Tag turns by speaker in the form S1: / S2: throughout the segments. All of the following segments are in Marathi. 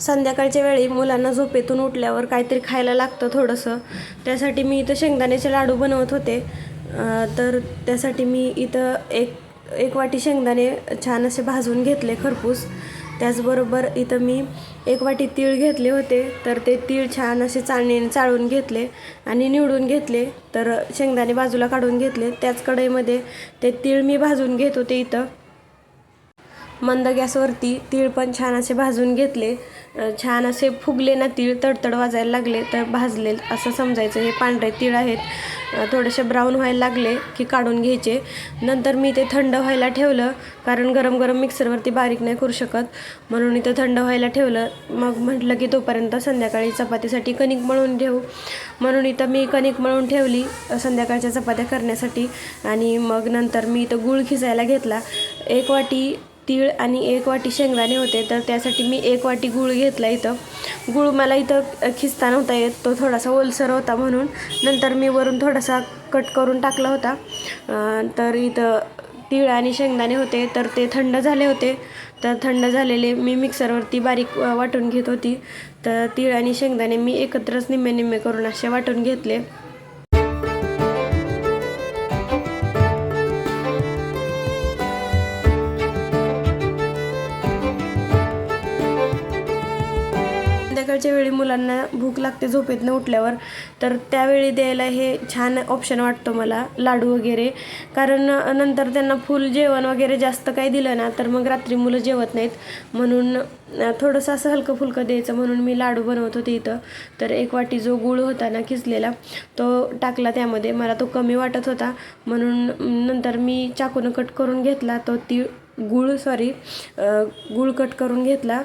S1: संध्याकाळच्या वेळी मुलांना झोपेतून उठल्यावर काहीतरी खायला लागतं थोडंसं. त्यासाठी मी इथं शेंगदाण्याचे लाडू बनवत होते. तर त्यासाठी मी इथं एक एक वाटी शेंगदाणे छान असे भाजून घेतले खरपूस. त्याचबरोबर इथं मी एक वाटी तीळ घेतले होते. तर ते तीळ छान असे चाळणीने चाळून घेतले आणि निवडून घेतले. तर शेंगदाणे बाजूला काढून घेतले. त्याच कढईमध्ये ते तीळ मी भाजून घेत होते इथं. मंद गॅसवरती तीळ पण छान असे भाजून घेतले. छान असे फुगले ना तीळ तडतड वाजायला लागले तर भाजले. असं समजायचं हे पांढरे तीळ आहेत. थोडेसे ब्राऊन व्हायला लागले की काढून घ्यायचे. नंतर मी ते थंड व्हायला ठेवलं कारण गरम गरम मिक्सरवरती बारीक नाही करू शकत. म्हणून इथं थंड व्हायला ठेवलं. मग म्हटलं की तोपर्यंत संध्याकाळी चपातीसाठी कणिक मळून ठेवू म्हणून इथं मी कणिक मळून ठेवली संध्याकाळच्या चपात्या करण्यासाठी. आणि मग नंतर मी इथं गूळ खिसायला घेतला. एक वाटी तीळ आणि एक वाटी शेंगदाणे होते तर त्यासाठी मी एक वाटी गूळ घेतला इथं. गूळ मला इथं खिस्ता नव्हता येत तो थोडासा ओलसर होता म्हणून. नंतर मी वरून थोडासा कट करून टाकला होता. तर इथं तीळ आणि शेंगदाणे होते तर ते थंड झाले होते. तर थंड झालेले मी मिक्सरवरती बारीक वाटून घेत होती. तर तीळ आणि शेंगदाणे मी एकत्रच निम्मे निम्मे करून असे वाटून घेतले. संध्याकाळच्या वेळी मुलांना भूक लागते झोपेतनं उठल्यावर तर त्यावेळी द्यायला हे छान ऑप्शन वाटतो मला लाडू वगैरे. कारण नंतर त्यांना फुल जेवण वगैरे जास्त काही दिलं ना तर मग रात्री मुलं जेवत नाहीत. म्हणून थोडंसं असं हलकं फुलकं द्यायचं. म्हणून मी लाडू बनवत होते इथं. तर एक वाटी जो गूळ होता ना किसलेला तो टाकला त्यामध्ये. मला तो कमी वाटत होता. म्हणून नंतर मी चाकूनं कट करून घेतला. तो ती गूळ सॉरी गूळ कट करून घेतला.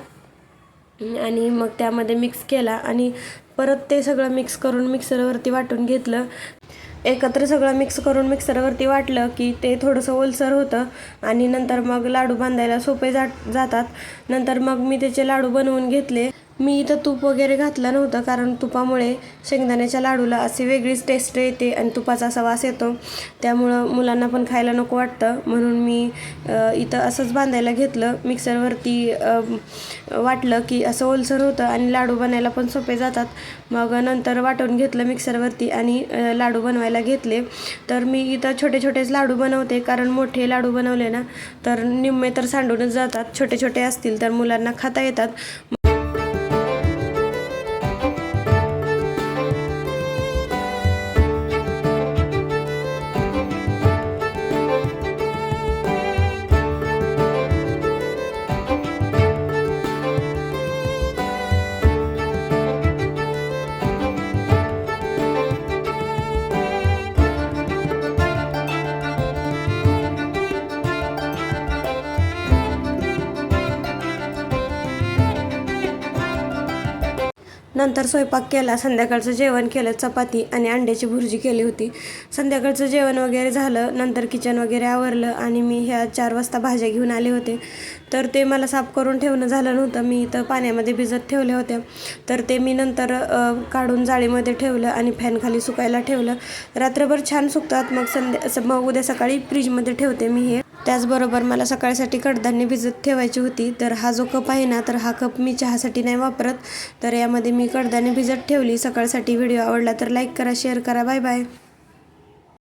S1: आणि मग त्यामध्ये मिक्स केला आणि परत ते सगळं मिक्स करून मिक्सरवरती वाटून घेतलं. एकत्र सगळं मिक्स करून मिक्सरवरती वाटलं की ते थोडंसं ओलसर होतं आणि नंतर मग लाडू बांधायला सोपे जात जातात. नंतर मग मी त्याचे लाडू बनवून घेतले. मी इथं तूप वगैरे घातलं नव्हतं कारण तुपामुळे शेंगदाण्याच्या लाडूला अशी वेगळीच टेस्ट येते आणि तुपाचा असा वास येतो. त्यामुळं मुलांना पण खायला नको वाटतं. म्हणून मी इथं असंच बांधायला घेतलं. मिक्सरवरती वाटलं की असं ओलसर होतं आणि लाडू बनायला पण सोपे जातात. मग नंतर वाटून घेतलं मिक्सरवरती आणि लाडू बनवायला घेतले. तर मी इथं छोटे छोटेच लाडू बनवते. कारण मोठे लाडू बनवले ना तर निम्मे तर सांडूनच जातात. छोटे छोटे असतील तर मुलांना खाता येतात. नंतर स्वयंपाक केला संध्याकाळचं जेवण केलं चपाती आणि अंड्याची भुर्जी केली होती. संध्याकाळचं जेवण वगैरे झालं नंतर किचन वगैरे आवरलं आणि मी ह्या चार वाजता भाज्या घेऊन आले होते. तर ते मला साफ करून ठेवणं झालं नव्हतं. मी इथं पाण्यामध्ये भिजत ठेवल्या होत्या. तर ते मी नंतर काढून जाळीमध्ये ठेवलं आणि फॅनखाली सुकायला ठेवलं. रात्रभर छान सुकतात. मग संध्या स- मग उद्या सकाळी फ्रीजमध्ये ठेवते मी हे. त्याचबरोबर मला सकाळसाठी कडधान्य भिजत ठेवायची होती. तर हा जो कप आहे ना तर हा कप मी चहासाठी नाही वापरत. तर यामध्ये मी कडधान्य भिजत ठेवली. सकाळसाठी व्हिडिओ आवडला तर लाईक करा शेअर करा. Bye bye.